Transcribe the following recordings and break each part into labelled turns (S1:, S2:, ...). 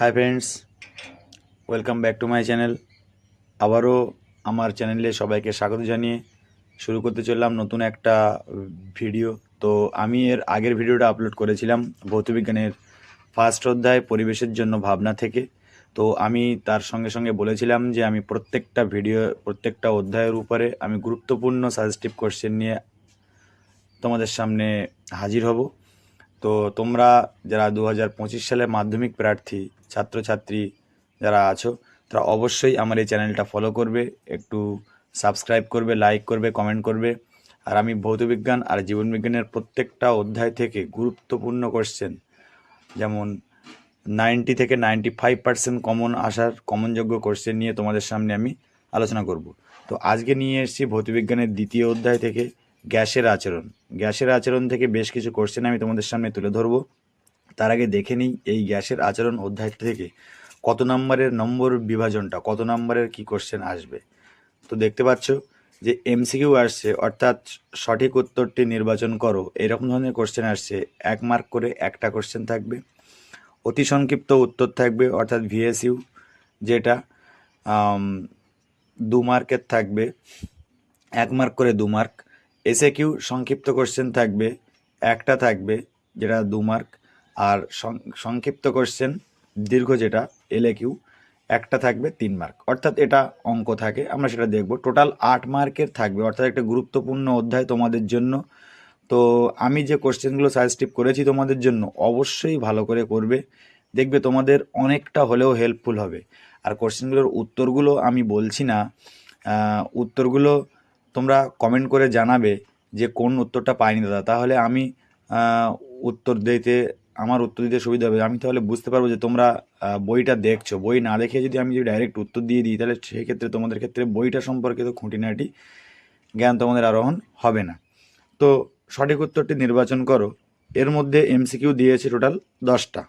S1: Hi friends welcome back to my channel আবারও আমার চ্যানেলে সবাইকে স্বাগত জানিয়ে শুরু করতে চললাম নতুন একটা ভিডিও তো আমি এর আগের ভিডিওটা আপলোড করেছিলাম ভৌতবিজ্ঞানের ফার্স্ট অধ্যায়, পরিবেশের জন্য ভাবনা থেকে। তো আমি তার সঙ্গে সঙ্গে বলেছিলাম যে আমি প্রত্যেকটা ভিডিও প্রত্যেকটা অধ্যায়ের উপরে আমি গুরুত্বপূর্ণ সাজেস্টিভ কোশ্চেন নিয়ে তোমাদের সামনে হাজির হব। তো তোমরা যারা দু হাজার পঁচিশ সালে মাধ্যমিক প্রার্থী, ছাত্রছাত্রী যারা আছো, তারা অবশ্যই আমার এই চ্যানেলটা ফলো করবে, একটু সাবস্ক্রাইব করবে লাইক করবে কমেন্ট করবে। আর আমি ভৌতবিজ্ঞান আর জীবনবিজ্ঞানের প্রত্যেকটা অধ্যায় থেকে গুরুত্বপূর্ণ কোশ্চেন যেমন নাইনটি থেকে নাইনটি ফাইভ পার্সেন্ট কমন আসার কমনযোগ্য কোশ্চেন নিয়ে তোমাদের সামনে আমি আলোচনা করব। তো আজকে নিয়ে এসেছি ভৌতবিজ্ঞানের দ্বিতীয় অধ্যায় থেকে গ্যাসের আচরণ। গ্যাসের আচরণ থেকে বেশ কিছু কোশ্চেন আমি তোমাদের সামনে তুলে ধরবো। তার আগে দেখে নিই এই গ্যাসের আচরণ অধ্যায় থেকে কত নম্বরের নম্বর বিভাজনটা, কত নম্বরের কি কোশ্চেন আসবে। তো দেখতে পাচ্ছ যে এমসিকিউ আসছে, অর্থাৎ সঠিক উত্তরটি নির্বাচন করো। এরকম ধরনের কোশ্চেন আসছে, এক মার্ক করে একটা কোশ্চেন থাকবে। অতি সংক্ষিপ্ত উত্তর থাকবে, অর্থাৎ ভিএসইউ যেটা দু মার্কের থাকবে, এক মার্ক করে দু মার্ক এসে কিউ সংক্ষিপ্ত কোশ্চেন থাকবে, একটা থাকবে, যেটা দু মার্ক আর সংক্ষিপ্ত কোশ্চেন দীর্ঘ যেটা এলএ কিউ একটা থাকবে তিন মার্ক অর্থাৎ এটা অঙ্ক থাকে, আমরা সেটা দেখব। টোটাল আট মার্কের থাকবে, অর্থাৎ একটা গুরুত্বপূর্ণ অধ্যায় তোমাদের জন্য। তো আমি যে কোশ্চেনগুলো সাজেস্টিভ করেছি তোমাদের জন্য, অবশ্যই ভালো করে করবে। দেখবে তোমাদের অনেকটা হলেও হেল্পফুল হবে। আর কোশ্চেনগুলোর উত্তরগুলো আমি বলছি না উত্তরগুলো তোমরা কমেন্ট করে জানাবে যে কোন উত্তরটা পাইনি দাদা। তাহলে আমি উত্তর দিতে, আমার উত্তর দিতে সুবিধা হবে। আমি তাহলে বুঝতে পারব যে তোমরা বইটা দেখছ। বই না দেখে যদি আমি যদি ডাইরেক্ট উত্তর দিয়ে দিই, তাহলে সেক্ষেত্রে তোমাদের ক্ষেত্রে বইটা সম্পর্কিত খুঁটিনাটি জ্ঞান তোমাদের আরোহণ হবে না। তো সঠিক উত্তরটি নির্বাচন করো। এর মধ্যে এমসিকিউ দিয়েছে টোটাল দশটা।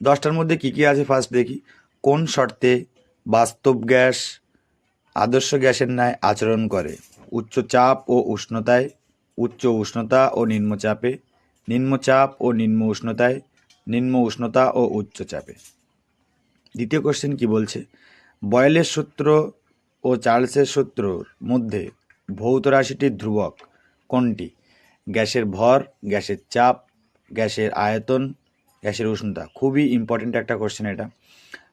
S1: দশটার মধ্যে কি কি আছে? ফার্স্ট দেখি। কোন শর্তে বাস্তব গ্যাস আদর্শ গ্যাসের ন্যায় আচরণ করে। উচ্চ চাপ ও উষ্ণতায়, উচ্চ উষ্ণতা ও নিম্নচাপে নিম্নচাপ ও নিম্ন উষ্ণতায়, নিম্ন উষ্ণতা ও উচ্চ চাপে। দ্বিতীয় কোশ্চেন কি বলছে? বয়েলের সূত্র ও চার্লসের সূত্রর মধ্যে ভৌত রাশিটির ধ্রুবক কোনটি? গ্যাসের ভর, গ্যাসের চাপ, গ্যাসের আয়তন, গ্যাসের উষ্ণতা। খুবই ইম্পর্ট্যান্ট একটা কোশ্চেন এটা।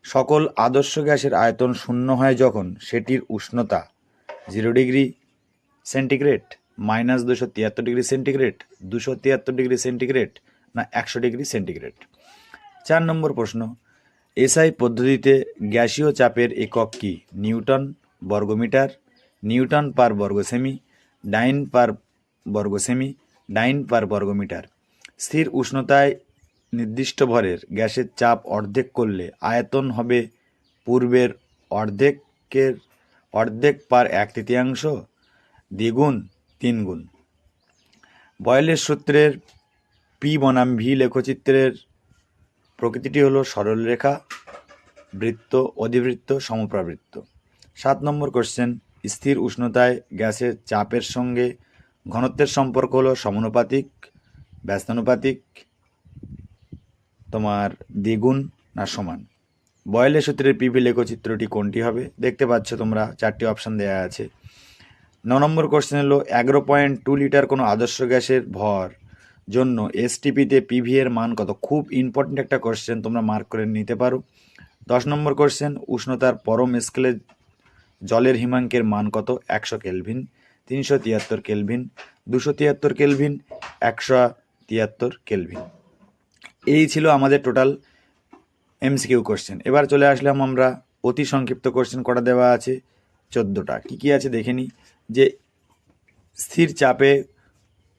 S1: সকল আদর্শ গ্যাসের আয়তন শূন্য হয় যখন সেটির উষ্ণতা জিরো ডিগ্রি সেন্টিগ্রেড মাইনাস দুশো তিয়াত্তর ডিগ্রি সেন্টিগ্রেড দুশো তিয়াত্তর ডিগ্রি সেন্টিগ্রেড না একশো ডিগ্রি সেন্টিগ্রেড চার নম্বর প্রশ্ন, এসআই পদ্ধতিতে গ্যাসীয় চাপের একক কি? নিউটন বর্গমিটার, নিউটন পার বর্গ সেমি ডাইন পার বর্গ সেমি ডাইন পার বর্গমিটার। স্থির উষ্ণতায় নির্দিষ্ট ভরের গ্যাসের চাপ অর্ধেক করলে আয়তন হবে পূর্বের অর্ধেকের অর্ধেক পার এক তৃতীয়াংশ দ্বিগুণ তিন গুণ। বয়েলের সূত্রের পি বনাম ভি লেখচিত্রের প্রকৃতিটি হলো সরলরেখা বৃত্ত, অধিবৃত্ত, সমপ্রাবৃত্ত। সাত নম্বর কোশ্চেন স্থির উষ্ণতায় গ্যাসের চাপের সঙ্গে ঘনত্বের সম্পর্ক হলো সমানুপাতিক, ব্যস্তানুপাতিক তোমার দ্বিগুণ না সমান? বয়েলের সূত্রের পিভি লেখচিত্রটি কোনটি হবে? দেখতে পাচ্ছ তোমরা চারটি অপশন দেওয়া আছে। ন নম্বর কোশ্চেন হলো, এগারো পয়েন্ট টু লিটার কোনো আদর্শ গ্যাসের ভর জন্য এসটিপিতে পিভি এর মান কত? খুব ইম্পর্ট্যান্ট একটা কোশ্চেন, তোমরা মার্ক করে নিতে পারো। দশ নম্বর কোশ্চেন, উষ্ণতার পরম স্কেলে জলের হিমাঙ্কের মান কত? একশো কেলভিন, তিনশো তিয়াত্তর কেলভিন, দুশো তিয়াত্তর কেলভিন, একশো তিয়াত্তর কেলভিন। এই ছিল আমাদের টোটাল এমসিকিউ কোশ্চেন এবার চলে আসলাম আমরা অতি সংক্ষিপ্ত কোশ্চেন করা দেওয়া আছে? চোদ্দোটা। কী কী আছে দেখে নিই যে স্থির চাপে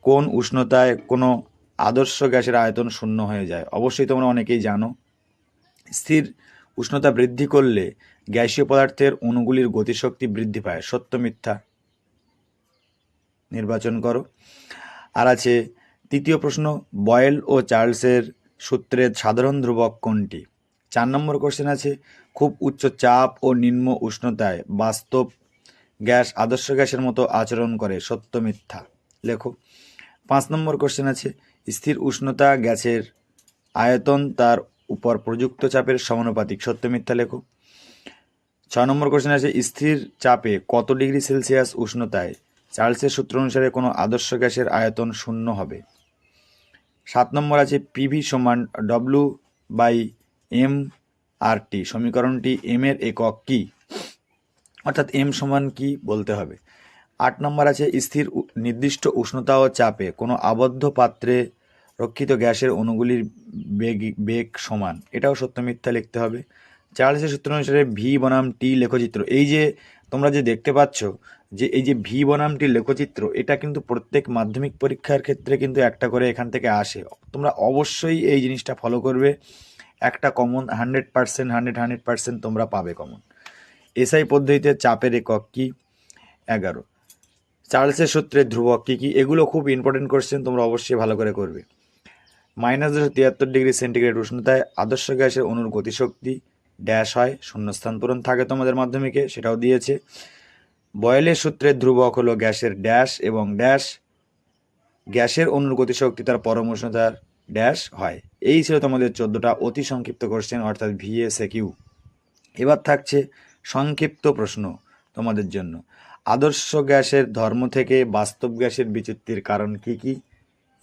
S1: কোন উষ্ণতায় কোনো আদর্শ গ্যাসের আয়তন শূন্য হয়ে যায়? অবশ্যই তোমরা অনেকেই জানো। স্থির উষ্ণতা বৃদ্ধি করলে গ্যাসীয় পদার্থের অণুগুলির গতিশক্তি বৃদ্ধি পায়। সত্য মিথ্যা নির্বাচন করো। আর আছে, তৃতীয় প্রশ্ন, বয়েল ও চার্লসের সূত্রের সাধারণ ধ্রুবক কোনটি? চার নম্বর কোশ্চেন আছে, খুব উচ্চ চাপ ও নিম্ন উষ্ণতায় বাস্তব গ্যাস আদর্শ গ্যাসের মতো আচরণ করে, সত্য মিথ্যা। লেখো পাঁচ নম্বর কোশ্চেন আছে, স্থির উষ্ণতা গ্যাসের আয়তন তার উপর প্রযুক্ত চাপের সমানুপাতিক, সত্য মিথ্যা লেখো ছয় নম্বর কোশ্চেন আছে, স্থির চাপে কত ডিগ্রি সেলসিয়াস উষ্ণতায়? চার্লসের সূত্র অনুসারে কোনো আদর্শ গ্যাসের আয়তন শূন্য হবে। সাত নম্বর আছে পিভি সমান W by M R T সমীকরণটি এম এর একক কি? অর্থাৎ এম সমান কি বলতে হবে। আট নম্বর আছে স্থির নির্দিষ্ট উষ্ণতা ও চাপে কোনো আবদ্ধ পাত্রে রক্ষিত গ্যাসের অণুগুলির বেগ বেগ সমান। এটাও সত্য মিথ্যা লিখতে হবে। চার্লসের সূত্র অনুসারে ভি বনাম টি লেখচিত্র। এই যে তোমরা যে দেখতে পাচ্ছ যে এই যে ভি বনাম টি লেখচিত্র, এটা কিন্তু প্রত্যেক মাধ্যমিক পরীক্ষার ক্ষেত্রে কিন্তু একটা করে এখান থেকে আসে। তোমরা অবশ্যই এই জিনিসটা ফলো করবে। একটা common hundred percent hundred hundred percent তোমরা পাবে কমন এসআই পদ্ধতিতে চাপের একক কি? এগারো। চার্লসের সূত্রে ধ্রুবক কী কী? এগুলো খুব ইম্পর্টেন্ট কোশ্চেন তোমরা অবশ্যই ভালো করে করবে। মাইনাস দুশো তিয়াত্তর ডিগ্রি সেন্টিগ্রেড উষ্ণতায় আদর্শ গ্যাসের অনুর গতিশক্তি। ড্যাশ হয়, শূন্যস্থান পূরণ থাকে তোমাদের মাধ্যমিকে, সেটাও দিয়েছে। বয়েলের সূত্রের ধ্রুবক হলো গ্যাসের ড্যাশ এবং ড্যাশ গ্যাসের অণুর গতিশক্তি তার পরম উষ্ণতার ড্যাশ হয়। এই ছিল তোমাদের চোদ্দোটা অতি সংক্ষিপ্ত কোশ্চেন অর্থাৎ ভিএসএ কিউ এবার থাকছে সংক্ষিপ্ত প্রশ্ন তোমাদের জন্য। আদর্শ গ্যাসের ধর্ম থেকে বাস্তব গ্যাসের বিচ্যুতির কারণ কি কি?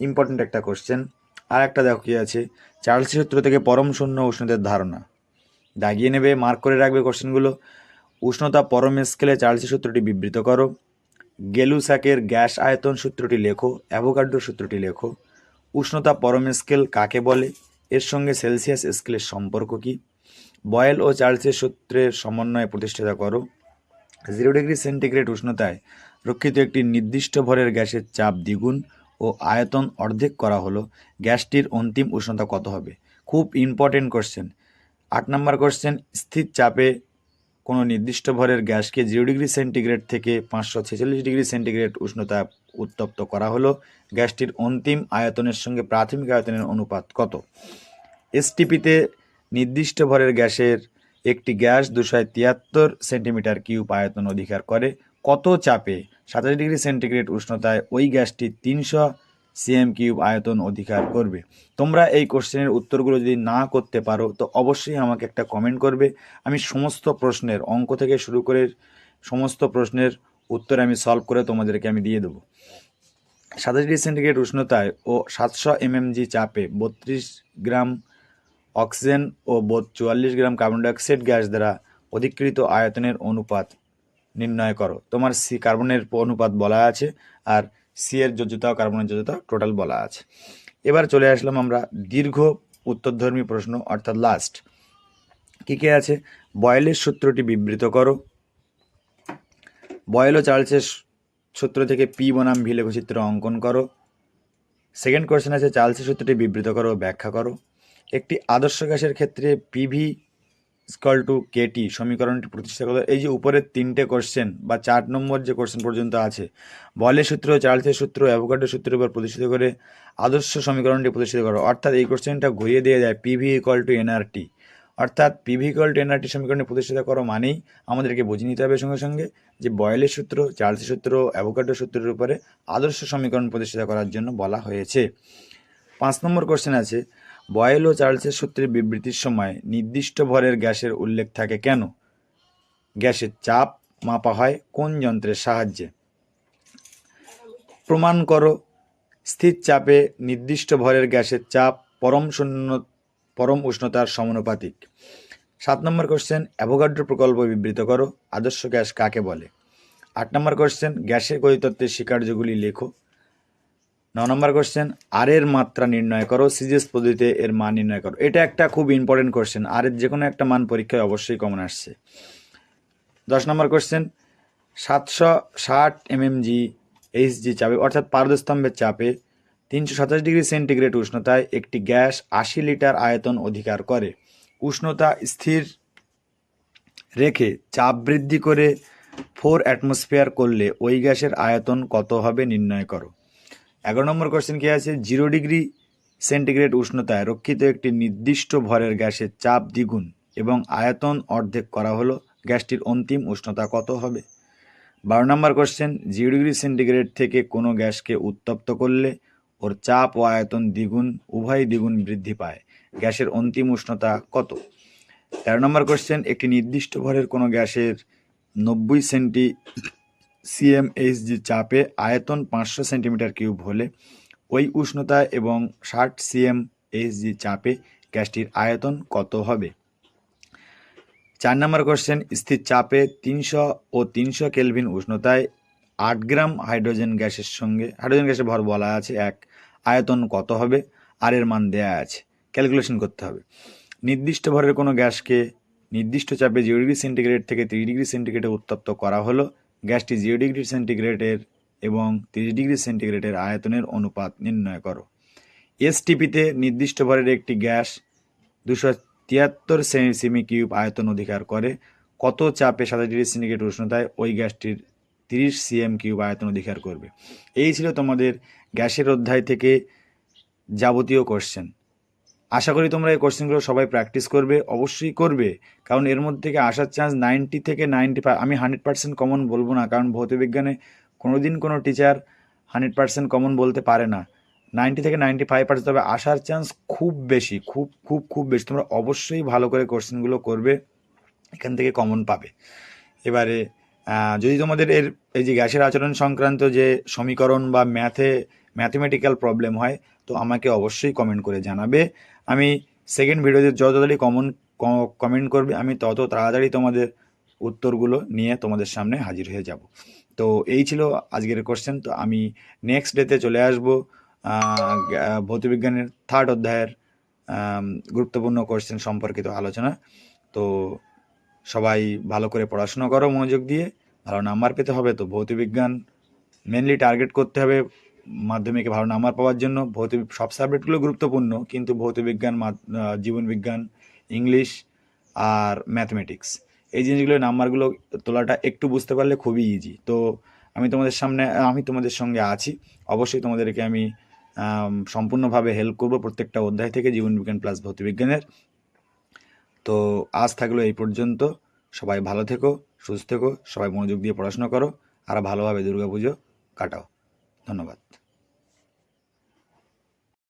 S1: ইম্পর্ট্যান্ট একটা কোশ্চেন আর একটা দেখো কি আছে। চার্লস সূত্র থেকে পরম শূন্য উষ্ণতার ধারণা। দাগিয়ে নেবে মার্ক করে রাখবে কোশ্চেনগুলো উষ্ণতা পরম স্কেলে চার্লসি সূত্রটি বিবৃত করো। গেলুস্যাকের গ্যাস আয়তন সূত্রটি লেখো অ্যাভোগাড্রো সূত্রটি লেখো। উষ্ণতা পরম স্কেল কাকে বলে? এর সঙ্গে সেলসিয়াস স্কেলের সম্পর্ক কি? বয়েল ও চার্লসের সূত্রের সমন্বয়ে প্রতিষ্ঠিত করো। জিরো ডিগ্রি সেন্টিগ্রেড উষ্ণতায় রক্ষিত একটি নির্দিষ্ট ভরের গ্যাসের চাপ দ্বিগুণ ও আয়তন অর্ধেক করা হলো। গ্যাসটির অন্তিম উষ্ণতা কত হবে? খুব ইম্পর্টেন্ট কোশ্চেন আট নম্বর কোশ্চেন স্থির চাপে কোনো নির্দিষ্ট ভরের গ্যাসকে জিরো ডিগ্রি সেন্টিগ্রেড থেকে পাঁচশো ছেচল্লিশ ডিগ্রি সেন্টিগ্রেড উষ্ণতা উত্তপ্ত করা হলো। গ্যাসটির অন্তিম আয়তনের সঙ্গে প্রাথমিক আয়তনের অনুপাত কত? এসটিপিতে নির্দিষ্ট ভরের গ্যাসের একটি গ্যাস দুশো তিয়াত্তর সেন্টিমিটার কিউব আয়তন অধিকার করে। কত চাপে? সাতাশ ডিগ্রি সেন্টিগ্রেড উষ্ণতায় ওই গ্যাসটি তিনশো সিএম কিউব আয়তন অধিকার করবে। তোমরা এই কোশ্চেনের উত্তরগুলো যদি না করতে পারো, তো অবশ্যই আমাকে একটা কমেন্ট করবে। আমি সমস্ত প্রশ্নের অঙ্ক থেকে শুরু করে সমস্ত প্রশ্নের উত্তর আমি সলভ করে তোমাদেরকে আমি দিয়ে দেবো। সাতাশ ডিগ্রি সেন্টিগ্রেড উষ্ণতায় ও সাতশো এমএমজি চাপে বত্রিশ গ্রাম অক্সিজেন ও চুয়াল্লিশ গ্রাম কার্বন ডাইঅক্সাইড গ্যাস দ্বারা অধিকৃত আয়তনের অনুপাত নির্ণয় করো। তোমার সি কার্বনের অনুপাত বলা আছে, আর সি এর যোজ্যতা ও কার্বনের যোজ্যতা টোটাল বলা আছে। এবার চলে আসলাম আমরা দীর্ঘ উত্তরধর্মী প্রশ্ন, অর্থাৎ লাস্ট কী কী আছে? বয়েলের সূত্রটি বিবৃত করো। বয়েল ও চার্লসের সূত্র থেকে পি বনাম ভি লেখচিত্র অঙ্কন করো। সেকেন্ড কোশ্চেন আছে, চার্লসের সূত্রটি বিবৃত করো, ব্যাখ্যা করো। একটি আদর্শ গ্যাসের ক্ষেত্রে পিভি স্কল টু কেটি, সমীকরণটি প্রতিষ্ঠা করো এই যে উপরের তিনটে কোশ্চেন বা চার নম্বর যে কোশ্চেন পর্যন্ত আছে বলের সূত্র, চার্লসের সূত্র অ্যাভোগাডের সূত্রের উপর প্রতিষ্ঠিত করে আদর্শ সমীকরণটি প্রতিষ্ঠিত করো। অর্থাৎ এই কোশ্চেনটা ঘুরিয়ে দিয়ে যায় পিভি ইকুয়াল টু এনআরটি অর্থাৎ পিভি ইকুয়াল টু এনআরটি সমীকরণটি প্রতিষ্ঠিত করো মানেই আমাদেরকে বুঝে নিতে হবে সঙ্গে সঙ্গে যে বয়েলের সূত্র, চার্লসের সূত্র অ্যাভোগাডের সূত্রের উপরে আদর্শ সমীকরণ প্রতিষ্ঠিত করার জন্য বলা হয়েছে। পাঁচ নম্বর কোশ্চেন আছে বয়েল ও চার্লসের সূত্রের বিবৃতির সময় নির্দিষ্ট ভরের গ্যাসের উল্লেখ থাকে কেন? গ্যাসের চাপ মাপা হয় কোন যন্ত্রের সাহায্যে? প্রমাণ করো, স্থির চাপে নির্দিষ্ট ভরের গ্যাসের চাপ পরম শূন্য, পরম উষ্ণতার সমানুপাতিক। সাত নম্বর কোশ্চেন অ্যাভোগাড্রো প্রকল্প বিবৃত করো, আদর্শ গ্যাস কাকে বলে? আট নম্বর কোশ্চেন গ্যাসের গতিতত্ত্বের স্বীকার্যগুলি লেখো। ন নম্বর কোশ্চেন আর এর মাত্রা নির্ণয় করো সিজিএস পদ্ধতিতে এর মান নির্ণয় করো। এটা একটা খুব ইম্পর্টেন্ট কোশ্চেন আর এর যে কোনো একটা মান পরীক্ষায় অবশ্যই কমন আসছে। দশ নম্বর কোশ্চেন সাতশো ষাট এমএমজি এইচজি চাপে, অর্থাৎ পারদস্তম্ভের চাপে তিনশো সাতাশ ডিগ্রি সেন্টিগ্রেড উষ্ণতায় একটি গ্যাস আশি লিটার আয়তন অধিকার করে। উষ্ণতা স্থির রেখে চাপ বৃদ্ধি করে ফোর অ্যাটমসফিয়ার করলে ওই গ্যাসের আয়তন কত হবে নির্ণয় করো। এগারো নম্বর কোশ্চেন কি আছে? জিরো ডিগ্রি সেন্টিগ্রেড উষ্ণতায় রক্ষিত একটি নির্দিষ্ট ভরের গ্যাসের চাপ দ্বিগুণ এবং আয়তন অর্ধেক করা হলো। গ্যাসটির অন্তিম উষ্ণতা কত হবে? বারো number question zero degree centigrade থেকে কোনো গ্যাসকে উত্তপ্ত করলে ওর চাপ ও আয়তন দ্বিগুণ, উভয় দ্বিগুণ বৃদ্ধি পায়। গ্যাসের অন্তিম উষ্ণতা কত? তেরো নম্বর কোশ্চেন একটি নির্দিষ্ট ভরের কোনো গ্যাসের নব্বই সেন্টি সিএমএইচজি চাপে আয়তন পাঁচশো সেন্টিমিটার কিউব হলে ওই উষ্ণতা এবং ষাট সিএম এইচজি চাপে গ্যাসটির আয়তন কত হবে? চার নম্বর কোশ্চেন স্থির চাপে তিনশো ও তিনশো কেলভিন উষ্ণতায় আট গ্রাম হাইড্রোজেন গ্যাসের সঙ্গে, হাইড্রোজেন গ্যাসের ভর বলা আছে এক, আয়তন কত হবে? আর এর মান দেয়া আছে। ক্যালকুলেশন করতে হবে। নির্দিষ্ট ভরের কোনো গ্যাসকে নির্দিষ্ট চাপে জিরো ডিগ্রি সেন্টিগ্রেড থেকে তিরিশ ডিগ্রি সেন্টিগ্রেডে উত্তপ্ত করা হলো। গ্যাসটি জিরো ডিগ্রি সেন্টিগ্রেডের এবং তিরিশ ডিগ্রি সেন্টিগ্রেডের আয়তনের অনুপাত নির্ণয় করো। এসটিপিতে নির্দিষ্ট ভরের একটি গ্যাস দুশো তিয়াত্তর সেমি কিউব আয়তন অধিকার করে। কত চাপে সাতাশ ডিগ্রি সেন্টিগ্রেড উষ্ণতায় ওই গ্যাসটির তিরিশ সিএম কিউব আয়তন অধিকার করবে? এই ছিল তোমাদের গ্যাসের অধ্যায় থেকে যাবতীয় কোশ্চেন আশা করি তোমরা এই কোশ্চেনগুলো সবাই প্র্যাকটিস করবে, অবশ্যই করবে। কারণ এর মধ্যে থেকে আসার চান্স নাইনটি থেকে নাইনটি আমি হান্ড্রেড পার্সেন্ট কমন বলব না, কারণ ভৌতবিজ্ঞানে কোনো দিন কোনো টিচার হান্ড্রেড পার্সেন্ট কমন বলতে পারে না। নাইনটি থেকে নাইনটি ফাইভ পার্সেন্ট তবে আসার চান্স খুব বেশি, খুব খুব খুব বেশি। তোমরা অবশ্যই ভালো করে কোশ্চেনগুলো করবে, এখান থেকে কমন পাবে। এবারে যদি তোমাদের এর, এই যে গ্যাসের আচরণ সংক্রান্ত যে সমীকরণ বা ম্যাথে ম্যাথমেটিক্যাল প্রবলেম হয় তো আমাকে অবশ্যই কমেন্ট করে জানাবে। আমি সেকেন্ড ভিডিওতে যত তাড়াতাড়ি কমন কমেন্ট করবে, আমি তত তাড়াতাড়ি তোমাদের উত্তরগুলো নিয়ে তোমাদের সামনে হাজির হয়ে যাব। তো এই ছিল আজকের কোশ্চেন তো আমি নেক্সট ডেতে চলে আসব ভৌতবিজ্ঞানের থার্ড অধ্যায়ের গুরুত্বপূর্ণ কোশ্চেন সম্পর্কিত আলোচনা। তো সবাই ভালো করে পড়াশোনা করো মনোযোগ দিয়ে, ভালো নাম্বার পেতে হবে, তো ভৌতবিজ্ঞান মেনলি টার্গেট করতে হবে মাধ্যমিকে ভালো নাম্বার পাওয়ার জন্য ভৌত সব সাবজেক্টগুলো গুরুত্বপূর্ণ, কিন্তু ভৌতবিজ্ঞান জীবনবিজ্ঞান ইংলিশ আর ম্যাথমেটিক্স। এই জিনিসগুলো, নাম্বারগুলো তোলাটা একটু বুঝতে পারলে খুবই ইজি তো আমি তোমাদের সামনে, আমি তোমাদের সঙ্গে আছি। অবশ্যই তোমাদেরকে আমি সম্পূর্ণভাবে হেল্প করব প্রত্যেকটা অধ্যায় থেকে জীবনবিজ্ঞান প্লাস ভৌতবিজ্ঞানের তো আজ থাকল এই পর্যন্ত। সবাই ভালো থেকো, সুস্থ থেকো, সবাই মনোযোগ দিয়ে পড়াশোনা করো, আর ভালোভাবে দুর্গাপুজো কাটাও। ধন্যবাদ